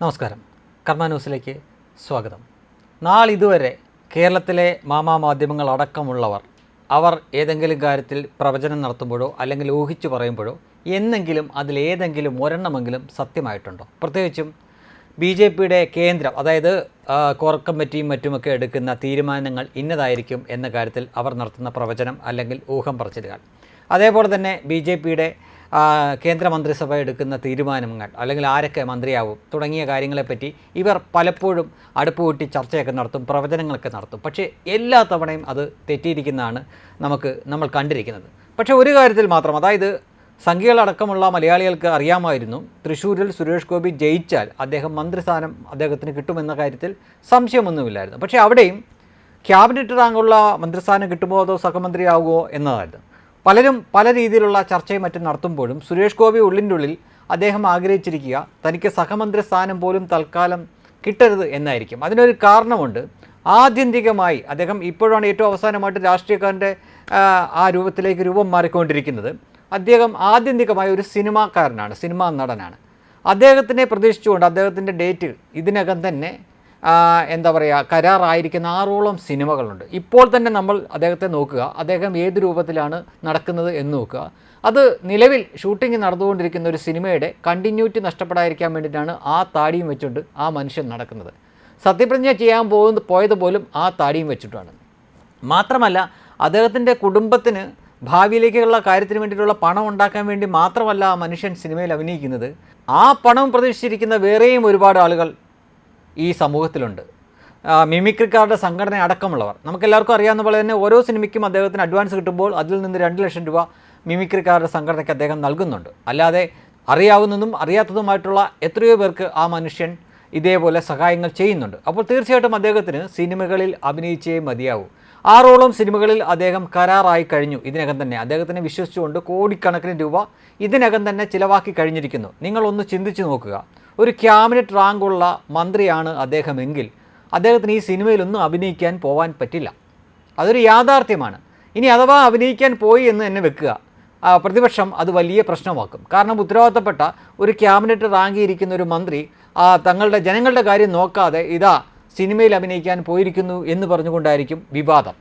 നമസ്കാരം. കർമ്മ ന്യൂസിലേക്ക് സ്വാഗതം. നാളിതുവരെ കേരളത്തിലെ മാമാ മാധ്യമങ്ങൾ അടക്കമുള്ളവർ അവർ ഏതെങ്കിലും കാര്യത്തിൽ പ്രവചനം നടത്തുമ്പോഴോ അല്ലെങ്കിൽ ഊഹിച്ചു പറയുമ്പോഴോ എന്നെങ്കിലും അതിലേതെങ്കിലും ഒരെണ്ണമെങ്കിലും സത്യമായിട്ടുണ്ടോ? പ്രത്യേകിച്ചും ബി ജെ പിയുടെ കേന്ദ്രം അതായത് കോർ കമ്മിറ്റിയും മറ്റുമൊക്കെ എടുക്കുന്ന തീരുമാനങ്ങൾ ഇന്നതായിരിക്കും എന്ന കാര്യത്തിൽ അവർ നടത്തുന്ന പ്രവചനം അല്ലെങ്കിൽ ഊഹം പറച്ചിലുകൾ. അതേപോലെ തന്നെ ബി ജെ പിയുടെ കേന്ദ്രമന്ത്രിസഭ എടുക്കുന്ന തീരുമാനങ്ങൾ അല്ലെങ്കിൽ ആരൊക്കെ മന്ത്രിയാവും തുടങ്ങിയ കാര്യങ്ങളെപ്പറ്റി ഇവർ പലപ്പോഴും അടുപ്പ് കൂട്ടി ചർച്ചയൊക്കെ നടത്തും പ്രവചനങ്ങളൊക്കെ നടത്തും. പക്ഷേ എല്ലാ തവണയും അത് തെറ്റിയിരിക്കുന്നതാണ് നമുക്ക് നമ്മൾ കണ്ടിരിക്കുന്നത്. പക്ഷേ ഒരു കാര്യത്തിൽ മാത്രം അതായത് സംഖ്യകളടക്കമുള്ള മലയാളികൾക്ക് അറിയാമായിരുന്നു തൃശ്ശൂരിൽ സുരേഷ് ഗോപി ജയിച്ചാൽ അദ്ദേഹം മന്ത്രിസ്ഥാനം അദ്ദേഹത്തിന് കിട്ടുമെന്ന കാര്യത്തിൽ സംശയമൊന്നുമില്ലായിരുന്നു. പക്ഷേ അവിടെയും ക്യാബിനറ്റ് റാങ്കുള്ള മന്ത്രിസ്ഥാനം കിട്ടുമോ അതോ സഹമന്ത്രിയാവുമോ എന്നതായിരുന്നു. പലരും പല രീതിയിലുള്ള ചർച്ചയും മറ്റും നടത്തുമ്പോഴും സുരേഷ് ഗോപി ഉള്ളിന്റെ ഉള്ളിൽ അദ്ദേഹം ആഗ്രഹിച്ചിരിക്കുക തനിക്ക് സഹമന്ത്രി സ്ഥാനം പോലും തൽക്കാലം കിട്ടരുത് എന്നായിരിക്കും. അതിനൊരു കാരണമുണ്ട്. ആത്യന്തികമായി അദ്ദേഹം ഇപ്പോഴാണ് ഏറ്റവും അവസാനമായിട്ട് രാഷ്ട്രീയക്കാരന്റെ ആ, രൂപത്തിലേക്ക് രൂപം മാറിക്കൊണ്ടിരിക്കുന്നത്. അദ്ദേഹം ആത്യന്തികമായി ഒരു സിനിമാക്കാരനാണ് സിനിമാ നടനാണ്. അദ്ദേഹത്തിനെ പ്രതീക്ഷിച്ചുകൊണ്ട് അദ്ദേഹത്തിന്റെ ഡേറ്റ് ഇതിനകം തന്നെ എന്താ പറയുക കരാറായിരിക്കുന്ന ആറോളം സിനിമകളുണ്ട്. ഇപ്പോൾ തന്നെ നമ്മൾ അദ്ദേഹത്തെ നോക്കുക. അദ്ദേഹം ഏത് രൂപത്തിലാണ് നടക്കുന്നത് എന്ന് നോക്കുക. അത് നിലവിൽ ഷൂട്ടിംഗ് നടന്നുകൊണ്ടിരിക്കുന്ന ഒരു സിനിമയുടെ കണ്ടിന്യൂറ്റി നഷ്ടപ്പെടാതിരിക്കാൻ വേണ്ടിയിട്ടാണ് ആ താടിയും വെച്ചുകൊണ്ട് ആ മനുഷ്യൻ നടക്കുന്നത്. സത്യപ്രതിജ്ഞ ചെയ്യാൻ പോകുന്ന പോയത് പോലും ആ താടിയും വെച്ചിട്ടാണ്. മാത്രമല്ല അദ്ദേഹത്തിന്റെ കുടുംബത്തിന് ഭാവിയിലേക്കുള്ള കാര്യത്തിന് വേണ്ടിയിട്ടുള്ള പണം ഉണ്ടാക്കാൻ വേണ്ടി മാത്രമല്ല ആ മനുഷ്യൻ സിനിമയിൽ അഭിനയിക്കുന്നത്. ആ പണം പ്രതീക്ഷിച്ചിരിക്കുന്ന വേറെയും ഒരുപാട് ആളുകൾ ഈ സമൂഹത്തിലുണ്ട്. മിമിക്രിക്കാരുടെ സംഘടന അടക്കമുള്ളവർ. നമുക്കെല്ലാവർക്കും അറിയാവുന്ന പോലെ തന്നെ ഓരോ സിനിമയ്ക്കും അദ്ദേഹത്തിന് അഡ്വാൻസ് കിട്ടുമ്പോൾ അതിൽ നിന്ന് രണ്ട് ലക്ഷം രൂപ മിമിക്രിക്കാരുടെ സംഘടനയ്ക്ക് അദ്ദേഹം നൽകുന്നുണ്ട്. അല്ലാതെ അറിയാവുന്നതും അറിയാത്തതുമായിട്ടുള്ള എത്രയോ പേർക്ക് ആ മനുഷ്യൻ ഇതേപോലെ സഹായങ്ങൾ ചെയ്യുന്നുണ്ട്. അപ്പോൾ തീർച്ചയായിട്ടും അദ്ദേഹത്തിന് സിനിമകളിൽ അഭിനയിച്ചേ മതിയാവൂ. ആറോളം സിനിമകളിൽ അദ്ദേഹം കരാറായി കഴിഞ്ഞു. ഇതിനകം തന്നെ അദ്ദേഹത്തിനെ വിശ്വസിച്ചുകൊണ്ട് കോടിക്കണക്കിന് രൂപ ഇതിനകം തന്നെ ചിലവാക്കി കഴിഞ്ഞിരിക്കുന്നു. നിങ്ങളൊന്ന് ചിന്തിച്ചു നോക്കുക. ഒരു ക്യാബിനറ്റ് റാങ്കുള്ള മന്ത്രിയാണ് അദ്ദേഹമെങ്കിൽ അദ്ദേഹത്തിന് ഈ സിനിമയിലൊന്നും അഭിനയിക്കാൻ പോകാൻ പറ്റില്ല. അതൊരു യാഥാർത്ഥ്യമാണ്. ഇനി അഥവാ അഭിനയിക്കാൻ പോയി എന്ന് തന്നെ വെക്കുക പ്രതിപക്ഷം അത് വലിയ പ്രശ്നമാക്കും. കാരണം ഉത്തരവാദിത്തപ്പെട്ട ഒരു ക്യാബിനറ്റ് റാങ്കിയിരിക്കുന്ന ഒരു മന്ത്രി തങ്ങളുടെ ജനങ്ങളുടെ കാര്യം നോക്കാതെ ഇതാ സിനിമയിൽ അഭിനയിക്കാൻ പോയിരിക്കുന്നു എന്ന് പറഞ്ഞുകൊണ്ടായിരിക്കും വിവാദം.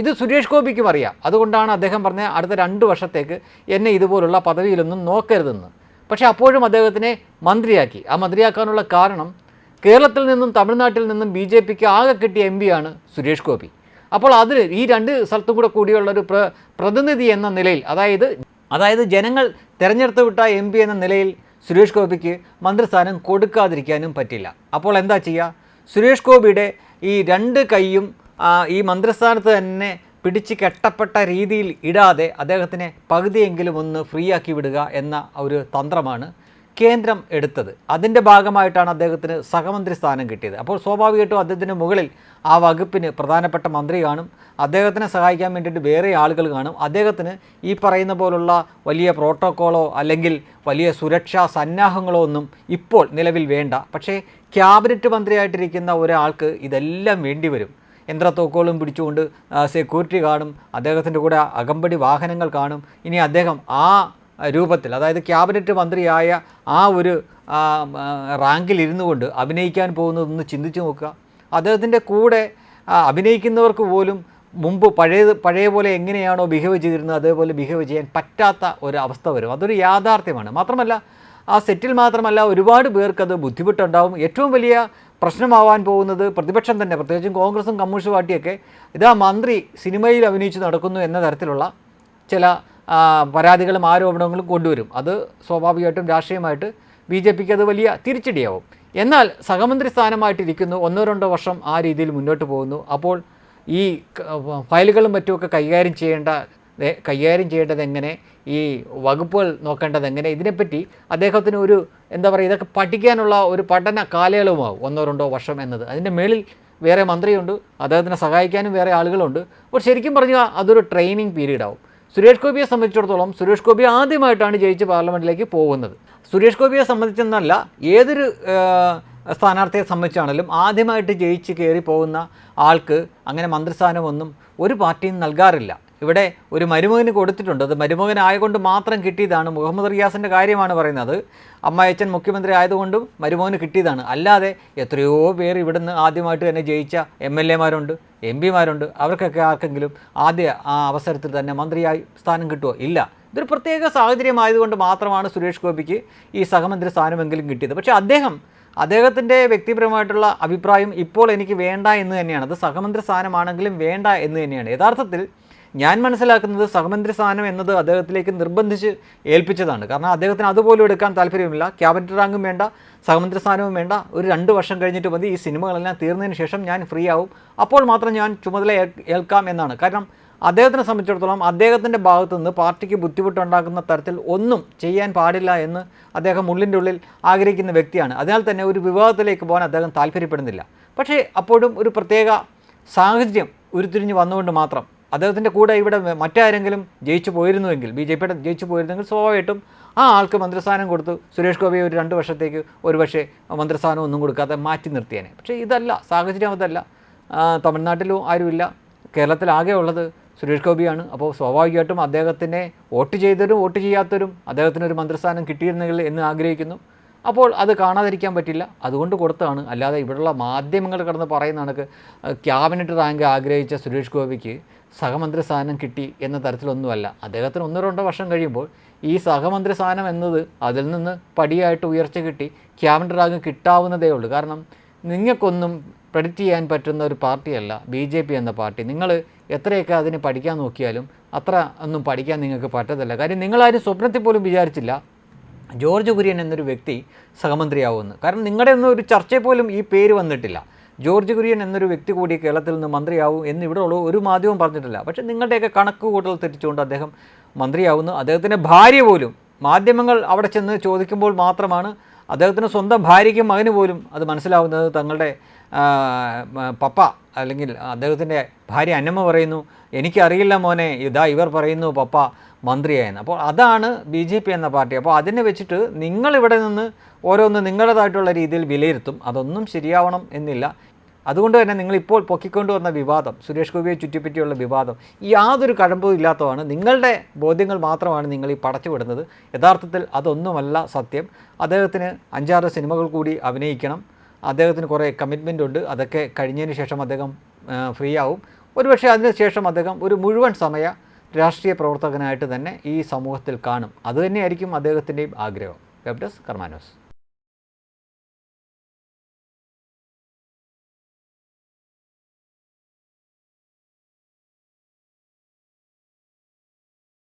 ഇത് സുരേഷ് ഗോപിക്കും അറിയാം. അതുകൊണ്ടാണ് അദ്ദേഹം പറഞ്ഞ അടുത്ത രണ്ട് വർഷത്തേക്ക് എന്നെ ഇതുപോലുള്ള പദവിയിലൊന്നും നോക്കരുതെന്ന്. പക്ഷേ അപ്പോഴും അദ്ദേഹത്തിനെ മന്ത്രിയാക്കി. ആ മന്ത്രിയാക്കാനുള്ള കാരണം കേരളത്തിൽ നിന്നും തമിഴ്നാട്ടിൽ നിന്നും ബി ജെ പിക്ക് ആകെ കിട്ടിയ എം പിയാണ് സുരേഷ് ഗോപി. അപ്പോൾ അതിൽ ഈ രണ്ട് സ്ഥലത്തും കൂടെ കൂടിയുള്ള ഒരു പ്ര പ്രതിനിധി എന്ന നിലയിൽ അതായത് അതായത് ജനങ്ങൾ തിരഞ്ഞെടുത്ത് വിട്ട എം പി എന്ന നിലയിൽ സുരേഷ് ഗോപിക്ക് മന്ത്രിസ്ഥാനം കൊടുക്കാതിരിക്കാനും പറ്റില്ല. അപ്പോൾ എന്താ ചെയ്യുക? സുരേഷ് ഗോപിയുടെ ഈ രണ്ട് കൈയും ഈ മന്ത്രിസ്ഥാനത്ത് തന്നെ പിടിച്ച് കെട്ടപ്പെട്ട രീതിയിൽ ഇടാതെ അദ്ദേഹത്തിനെ പകുതിയെങ്കിലും ഒന്ന് ഫ്രീ ആക്കി വിടുക എന്ന ഒരു തന്ത്രമാണ് കേന്ദ്രം എടുത്തത്. അതിന്റെ ഭാഗമായിട്ടാണ് അദ്ദേഹത്തിന് സഹമന്ത്രി സ്ഥാനം കിട്ടിയത്. അപ്പോൾ സ്വാഭാവികമായിട്ടും അദ്ദേഹത്തിന് മുകളിൽ ആ വകുപ്പിന് പ്രധാനപ്പെട്ട മന്ത്രി കാണും. അദ്ദേഹത്തിനെ സഹായിക്കാൻ വേണ്ടിയിട്ട് വേറെ ആളുകൾ കാണും. അദ്ദേഹത്തിന് ഈ പറയുന്ന പോലുള്ള വലിയ പ്രോട്ടോക്കോളോ അല്ലെങ്കിൽ വലിയ സുരക്ഷാ സന്നാഹങ്ങളോ ഒന്നും ഇപ്പോൾ നിലവിൽ വേണ്ട. പക്ഷേ ക്യാബിനറ്റ് മന്ത്രിയായിട്ടിരിക്കുന്ന ഒരാൾക്ക് ഇതെല്ലാം വേണ്ടിവരും യന്ത്രത്തോക്കോളും പിടിച്ചുകൊണ്ട് സെക്യൂരിറ്റി കാണും അദ്ദേഹത്തിന്റെ കൂടെ അകമ്പടി വാഹനങ്ങൾ കാണും. ഇനി അദ്ദേഹം ആ രൂപത്തിൽ അതായത് ക്യാബിനറ്റ് മന്ത്രിയായ ആ ഒരു റാങ്കിൽ ഇരുന്നു കൊണ്ട് അഭിനയിക്കാൻ പോകുന്നതൊന്ന് ചിന്തിച്ചു നോക്കുക. അദ്ദേഹത്തിന്റെ കൂടെ അഭിനയിക്കുന്നവർക്ക് പോലും മുമ്പ് പഴയത് പഴയ പോലെ എങ്ങനെയാണോ ബിഹേവ് ചെയ്തിരുന്നത് അതേപോലെ ബിഹേവ് ചെയ്യാൻ പറ്റാത്ത ഒരു അവസ്ഥ വരും. അതൊരു യാഥാർത്ഥ്യമാണ്. മാത്രമല്ല ആ സെറ്റിൽ മാത്രമല്ല ഒരുപാട് പേർക്ക് അത് ബുദ്ധിമുട്ടുണ്ടാവും. ഏറ്റവും വലിയ പ്രശ്നമാവാൻ പോകുന്നത് പ്രതിപക്ഷം തന്നെ പ്രത്യേകിച്ചും കോൺഗ്രസും കമ്മ്യൂണിസ്റ്റ് പാർട്ടിയൊക്കെ ഇതാ മന്ത്രി സിനിമയിൽ അഭിനയിച്ച് നടക്കുന്നു എന്ന തരത്തിലുള്ള ചില പരാതികളും ആരോപണങ്ങളും കൊണ്ടുവരും. അത് സ്വാഭാവികമായിട്ടും രാഷ്ട്രീയമായിട്ട് ബി ജെ പിക്ക് അത് വലിയ തിരിച്ചടിയാവും. എന്നാൽ സഹമന്ത്രി സ്ഥാനമായിട്ടിരിക്കുന്നു. ഒന്നോ രണ്ടോ വർഷം ആ രീതിയിൽ മുന്നോട്ട് പോകുന്നു. അപ്പോൾ ഈ ഫയലുകളും മറ്റുമൊക്കെ കൈകാര്യം ചെയ്യേണ്ട കൈകാര്യം ചെയ്യേണ്ടത് എങ്ങനെ ഈ വകുപ്പുകൾ നോക്കേണ്ടത് എങ്ങനെ ഇതിനെപ്പറ്റി അദ്ദേഹത്തിന് ഒരു എന്താ പറയുക ഇതൊക്കെ പഠിക്കാനുള്ള ഒരു പഠന കാലയളവുമാവും ഒന്നോ രണ്ടോ വർഷം എന്നത്. അതിന്റെ മേളിൽ വേറെ മന്ത്രിയുണ്ട് അദ്ദേഹത്തിനെ സഹായിക്കാനും വേറെ ആളുകളുണ്ട്. അപ്പോൾ ശരിക്കും പറഞ്ഞാൽ അതൊരു ട്രെയിനിങ് പീരീഡ് ആവും. സുരേഷ് ഗോപിയെ സംബന്ധിച്ചിടത്തോളം സുരേഷ് ഗോപി ആദ്യമായിട്ടാണ് ജയിച്ച് പാർലമെന്റിലേക്ക് പോകുന്നത്. സുരേഷ് ഗോപിയെ സംബന്ധിച്ചെന്നല്ല ഏതൊരു സ്ഥാനാർത്ഥിയെ സംബന്ധിച്ചാണെങ്കിലും ആദ്യമായിട്ട് ജയിച്ച് കയറി പോകുന്ന ആൾക്ക് അങ്ങനെ മന്ത്രിസ്ഥാനമൊന്നും ഒരു പാർട്ടിയും നൽകാറില്ല. ഇവിടെ ഒരു മരുമകന് കൊടുത്തിട്ടുണ്ട്. അത് മരുമകനായതുകൊണ്ട് മാത്രം കിട്ടിയതാണ്. മുഹമ്മദ് റിയാസിന്റെ കാര്യമാണ് പറയുന്നത്. അമ്മായച്ചൻ മുഖ്യമന്ത്രി ആയതുകൊണ്ടും മരുമകന് കിട്ടിയതാണ്. അല്ലാതെ എത്രയോ പേർ ഇവിടുന്ന് ആദ്യമായിട്ട് തന്നെ ജയിച്ച എം എൽ എമാരുണ്ട് എം പിമാരുണ്ട്. അവർക്കൊക്കെ ആർക്കെങ്കിലും ആദ്യ ആ അവസരത്തിൽ തന്നെ മന്ത്രിയായി സ്ഥാനം കിട്ടുമോ ഇല്ല. ഇതൊരു പ്രത്യേക സാഹചര്യമായതുകൊണ്ട് മാത്രമാണ് സുരേഷ് ഗോപിക്ക് ഈ സഹമന്ത്രി സ്ഥാനമെങ്കിലും കിട്ടിയത്. പക്ഷേ അദ്ദേഹം അദ്ദേഹത്തിന്റെ വ്യക്തിപരമായിട്ടുള്ള അഭിപ്രായം ഇപ്പോൾ എനിക്ക് വേണ്ട എന്ന് തന്നെയാണ്. അത് സഹമന്ത്രി സ്ഥാനമാണെങ്കിലും വേണ്ട എന്ന് തന്നെയാണ്. യഥാർത്ഥത്തിൽ ഞാൻ മനസ്സിലാക്കുന്നത് സഹമന്ത്രി സ്ഥാനം എന്നത് അദ്ദേഹത്തിലേക്ക് നിർബന്ധിച്ച് ഏൽപ്പിച്ചതാണ്. കാരണം അദ്ദേഹത്തിന് അതുപോലും എടുക്കാൻ താല്പര്യമില്ല. ക്യാബിനറ്റ് റാങ്കും വേണ്ട സഹമന്ത്രി സ്ഥാനവും വേണ്ട. ഒരു രണ്ട് വർഷം കഴിഞ്ഞിട്ട് മതി ഈ സിനിമകളെല്ലാം തീർന്നതിന് ശേഷം ഞാൻ ഫ്രീ ആവും. അപ്പോൾ മാത്രം ഞാൻ ചുമതല ഏൽക്കാം എന്നാണ്. കാരണം അദ്ദേഹത്തിനെ സംബന്ധിച്ചിടത്തോളം അദ്ദേഹത്തിന്റെ ഭാഗത്തു നിന്ന് പാർട്ടിക്ക് ബുദ്ധിമുട്ടുണ്ടാക്കുന്ന തരത്തിൽ ഒന്നും ചെയ്യാൻ പാടില്ല എന്ന് അദ്ദേഹം ഉള്ളിന്റെ ഉള്ളിൽ ആഗ്രഹിക്കുന്ന വ്യക്തിയാണ്. അതിനാൽ തന്നെ ഒരു വിവാഹത്തിലേക്ക് പോകാൻ അദ്ദേഹം താല്പര്യപ്പെടുന്നില്ല. പക്ഷേ അപ്പോഴും ഒരു പ്രത്യേക സാഹചര്യം ഉരുത്തിരിഞ്ഞ് വന്നുകൊണ്ട് മാത്രം അദ്ദേഹത്തിന്റെ കൂടെ ഇവിടെ മറ്റാരെങ്കിലും ജയിച്ചു പോയിരുന്നുവെങ്കിൽ ബി ജെ പിയുടെ ജയിച്ചു പോയിരുന്നെങ്കിൽ സ്വാഭാവികമായിട്ടും ആ ആൾക്ക് മന്ത്രിസ്ഥാനം കൊടുത്ത്. സുരേഷ് ഗോപിയെ ഒരു രണ്ട് വർഷത്തേക്ക് ഒരു പക്ഷേ മന്ത്രിസ്ഥാനം ഒന്നും കൊടുക്കാതെ മാറ്റി നിർത്തിയേനെ. പക്ഷേ ഇതല്ല സാഹചര്യം അതല്ല. തമിഴ്നാട്ടിലും ആരുമില്ല. കേരളത്തിലാകെ ഉള്ളത് സുരേഷ് ഗോപിയാണ്. അപ്പോൾ സ്വാഭാവികമായിട്ടും അദ്ദേഹത്തിനെ വോട്ട് ചെയ്തവരും വോട്ട് ചെയ്യാത്തവരും അദ്ദേഹത്തിന് ഒരു മന്ത്രിസ്ഥാനം കിട്ടിയിരുന്നെങ്കിൽ എന്ന് ആഗ്രഹിക്കുന്നു. അപ്പോൾ അത് കാണാതിരിക്കാൻ പറ്റില്ല. അതുകൊണ്ട് കൊടുത്താണ്. അല്ലാതെ ഇവിടെയുള്ള മാധ്യമങ്ങൾ കടന്ന് പറയുന്ന കണക്ക് ക്യാബിനറ്റ് റാങ്ക് ആഗ്രഹിച്ച സുരേഷ് ഗോപിക്ക് സഹമന്ത്രി സ്ഥാനം കിട്ടി എന്ന തരത്തിലൊന്നുമല്ല. അദ്ദേഹത്തിന് ഒന്നോ രണ്ടോ വർഷം കഴിയുമ്പോൾ ഈ സഹമന്ത്രി സ്ഥാനം എന്നത് അതിൽ നിന്ന് പടിയായിട്ട് ഉയർച്ച കിട്ടി ക്യാബിനറ്റ് റാങ്ക് കിട്ടാവുന്നതേ ഉള്ളൂ. കാരണം നിങ്ങൾക്കൊന്നും പ്രെഡിക്റ്റ് ചെയ്യാൻ പറ്റുന്ന ഒരു പാർട്ടിയല്ല ബി ജെ പി എന്ന പാർട്ടി. നിങ്ങൾ എത്രയൊക്കെ അതിന് പഠിക്കാൻ നോക്കിയാലും അത്ര ഒന്നും പഠിക്കാൻ നിങ്ങൾക്ക് പറ്റത്തില്ല. കാര്യം നിങ്ങളാരും സ്വപ്നത്തിൽ പോലും വിചാരിച്ചില്ല ജോർജ് കുര്യൻ എന്നൊരു വ്യക്തി സഹമന്ത്രിയാവുമെന്ന്. കാരണം നിങ്ങളുടെ ഒന്നും ഒരു ചർച്ചയിൽ പോലും ഈ പേര് വന്നിട്ടില്ല. ജോർജ് കുര്യൻ എന്നൊരു വ്യക്തി കൂടി കേരളത്തിൽ നിന്ന് മന്ത്രിയാവും എന്ന് ഇവിടെ ഉള്ള ഒരു മാധ്യമം പറഞ്ഞിട്ടില്ല. പക്ഷേ നിങ്ങളുടെയൊക്കെ കണക്ക് കൂട്ടൽ തെറ്റിച്ചുകൊണ്ട് അദ്ദേഹം മന്ത്രിയാവുന്നു. അദ്ദേഹത്തിന്റെ ഭാര്യ പോലും മാധ്യമങ്ങൾ അവിടെ ചെന്ന് ചോദിക്കുമ്പോൾ മാത്രമാണ് അദ്ദേഹത്തിന് സ്വന്തം ഭാര്യയ്ക്കും മകന് പോലും അത് മനസ്സിലാവുന്നത്. തങ്ങളുടെ പപ്പ അല്ലെങ്കിൽ അദ്ദേഹത്തിന്റെ ഭാര്യ അന്നമ്മ പറയുന്നു എനിക്കറിയില്ല മോനെ ഇതാ ഇവർ പറയുന്നു പപ്പ മന്ത്രിയായെന്ന്. അപ്പോൾ അതാണ് ബി ജെ പി എന്ന പാർട്ടി. അപ്പോൾ അതിനെ വെച്ചിട്ട് നിങ്ങളിവിടെ നിന്ന് ഓരോന്ന് നിങ്ങളുടേതായിട്ടുള്ള രീതിയിൽ വിലയിരുത്തും. അതൊന്നും ശരിയാവണം എന്നില്ല. അതുകൊണ്ട് തന്നെ നിങ്ങളിപ്പോൾ പൊക്കിക്കൊണ്ടുവന്ന വിവാദം സുരേഷ് ഗോപിയെ ചുറ്റിപ്പറ്റിയുള്ള വിവാദം യാതൊരു കഴമ്പും ഇല്ലാത്തതാണ്. നിങ്ങളുടെ ബോധ്യങ്ങൾ മാത്രമാണ് നിങ്ങൾ ഈ പടച്ചുവിടുന്നത് യഥാർത്ഥത്തിൽ അതൊന്നുമല്ല സത്യം. അദ്ദേഹത്തിന് അഞ്ചാറ് സിനിമകൾ കൂടി അഭിനയിക്കണം. അദ്ദേഹത്തിന് കുറേ കമ്മിറ്റ്മെന്റ് ഉണ്ട്. അതൊക്കെ കഴിഞ്ഞതിന് ശേഷം അദ്ദേഹം ഫ്രീ ആവും. ഒരുപക്ഷെ അതിനുശേഷം അദ്ദേഹം ഒരു മുഴുവൻ സമയ രാഷ്ട്രീയ പ്രവർത്തകനായിട്ട് തന്നെ ഈ സമൂഹത്തിൽ കാണും. അതുതന്നെയായിരിക്കും അദ്ദേഹത്തിന്റെയും ആഗ്രഹം. Web desk കർമാനോസ്